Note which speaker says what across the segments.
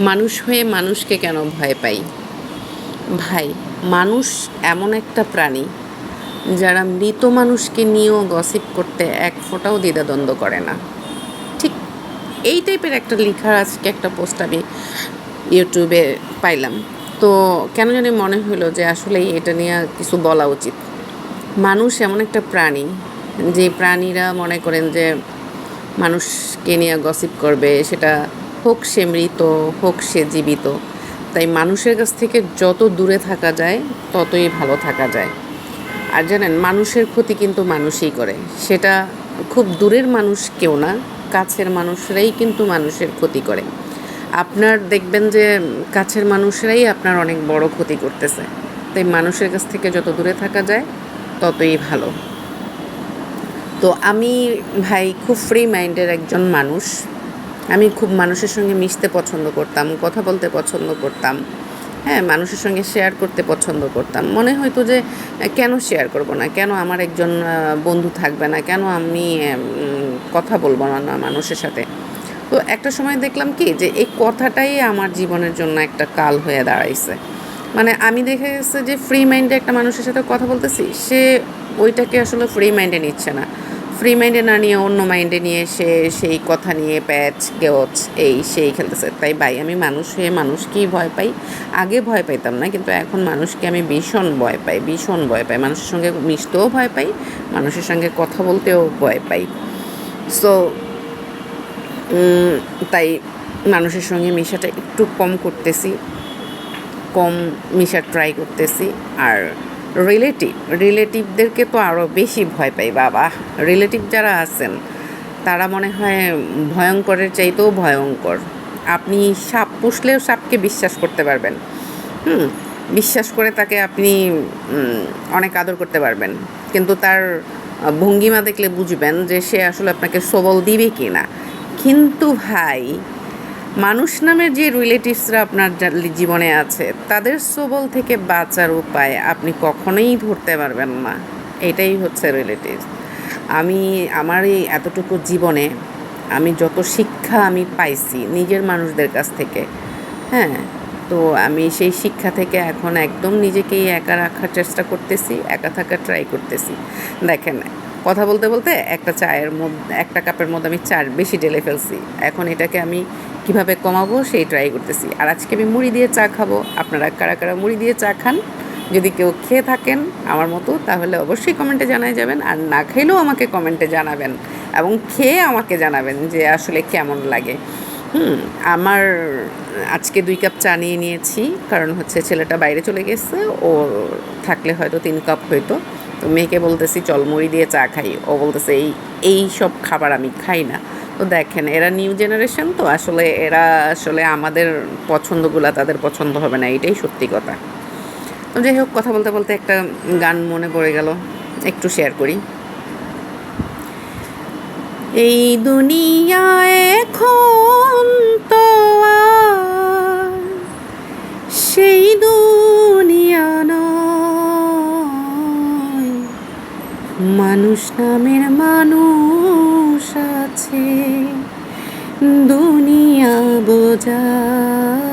Speaker 1: মানুষ হয়ে মানুষকে কেন ভয় পাই? ভাই, মানুষ এমন একটা প্রাণী যারা মৃত মানুষকে নিয়েও গসিপ করতে এক ফোঁটাও দ্বিধাদ্বন্দ্ব করে না। ঠিক এই টাইপের একটা লেখার আজকে একটা পোস্ট আমি ইউটিউবে পাইলাম। তো কেন জানি মনে হলো যে আসলেই এটা নিয়ে কিছু বলা উচিত। মানুষ এমন একটা প্রাণী যে প্রাণীরা মনে করেন যে মানুষকে নিয়ে গসিপ করবে, সেটা হোক সে মৃত, হোক সে জীবিত। তাই মানুষের কাছ থেকে যত দূরে থাকা যায়, ততই ভালো থাকা যায়। আর জানেন, মানুষের ক্ষতি কিন্তু মানুষই করে। সেটা খুব দূরের মানুষ কেউ না, কাছের মানুষরাই কিন্তু মানুষের ক্ষতি করে। আপনার দেখবেন যে, কাছের মানুষরাই আপনার অনেক বড় ক্ষতি করতেছে। তাই মানুষের কাছ থেকে যত দূরে থাকা যায়, ততই ভালো। তো আমি ভাই খুব ফ্রি মাইন্ডের একজন মানুষ। আমি খুব মানুষের সঙ্গে মিশতে পছন্দ করতাম, কথা বলতে পছন্দ করতাম হ্যাঁ মানুষের সঙ্গে শেয়ার করতে পছন্দ করতাম। মনে হয়তো যে, কেন শেয়ার করব না? কেন আমার একজন বন্ধু থাকবে না? কেন আমি কথা বলব না মানুষের সাথে? তো একটা সময় দেখলাম কি যে, এই কথাটাই আমার জীবনের জন্য একটা কাল হয়ে দাঁড়াইছে। মানে আমি দেখে গেছে যে ফ্রি মাইন্ডে একটা মানুষের সাথে কথা বলতেছি, সে ওইটাকে আসলে ফ্রি মাইন্ডে নিচ্ছে না। ফ্রি মাইন্ডে না নিয়ে, অন্য মাইন্ডে নিয়ে সে সেই কথা নিয়ে প্যাচ, গেওচ, এই সেই খেলতেছে। তাই ভাই, আমি মানুষ হয়ে মানুষকেই ভয় পাই। আগে ভয় পাইতাম না, কিন্তু এখন মানুষকে আমি ভীষণ ভয় পাই, ভীষণ ভয় পাই। মানুষের সঙ্গে মিশতেও ভয় পাই, মানুষের সঙ্গে কথা বলতেও ভয় পাই। সো তাই মানুষের সঙ্গে মেশাটা একটু কম করতেছি, কম মিশার ট্রাই করতেছি, আর রিলেটিভ রিলেটিভদেরকে তো আরও বেশি ভয় পাই, বাবা। রিলেটিভ যারা আছেন, তারা মনে হয় ভয়ঙ্করের চাইতেও ভয়ঙ্কর। আপনি সাপ পুষলেও সাপকে বিশ্বাস করতে পারবেন। হুম, বিশ্বাস করে তাকে আপনি অনেক আদর করতে পারবেন। কিন্তু তার ভঙ্গিমা দেখলে বুঝবেন যে সে আসলে আপনাকে সবল দিবে কি না কিন্তু ভাই মানুষ নামের যে রিলেটিভসরা আপনার জীবনে আছে, তাদের সবল থেকে বাঁচার উপায় আপনি কখনোই ধরতে পারবেন না। এটাই হচ্ছে রিলেটিভস আমি, আমার এই এতটুকু জীবনে আমি যত শিক্ষা আমি পাইছি নিজের মানুষদের কাছ থেকে হ্যাঁ? তো আমি সেই শিক্ষা থেকে এখন একদম নিজেকেই একা রাখার চেষ্টা করতেছি, একা থাকার ট্রাই করতেছি। দেখেন কথা বলতে বলতে একটা চায়ের মধ্যে একটা কাপের মধ্যে আমি চার বেশি ঢেলে ফেলছি। এখন এটাকে আমি কীভাবে কমাবো সেই ট্রাই করতেছি। আর আজকে আমি মুড়ি দিয়ে চা খাব। আপনারা কারা কারা মুড়ি দিয়ে চা খান, যদি কেউ খেয়ে থাকেন আমার মতো, তাহলে অবশ্যই কমেন্টে জানাই যাবেন। আর না খেলেও আমাকে কমেন্টে জানাবেন। এবং খেয়ে আমাকে জানাবেন যে আসলে কেমন লাগে। হুম, আমার আজকে দুই কাপ চা নিয়ে নিয়েছি। কারণ হচ্ছে ছেলেটা বাইরে চলে গেছে। ও থাকলে হয়তো তিন কাপ হইতো। তো মেয়েকে বলতেছি, চল মুড়ি দিয়ে চা খাই। ও বলতেছে, এই এই সব খাবার আমি খাই না। তো দেখেন, এরা নিউ জেনারেশন তো, আসলে এরা, আসলে আমাদের পছন্দগুলো তাদের পছন্দ হবে না, এটাই সত্যি কথা। তো যাই হোক, কথা বলতে বলতে একটা গান মনে পড়ে গেল, একটু শেয়ার করি। এই দুনিয়া এখন তো মানুষ নামের মানুষ আছে, দুনিয়া বোঝায়।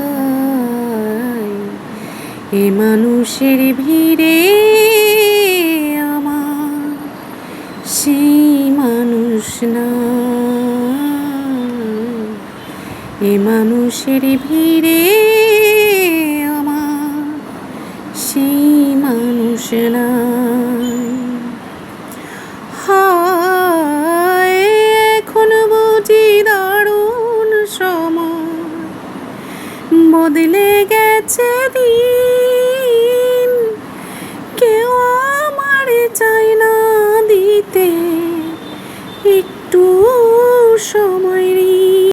Speaker 1: এ মানুষের ভিড়ে আমার সেই মানুষ না এ মানুষের ভিড়ে আমার সেই মানুষ না দিন কেউ আমার চাই না দিতে একটু সময়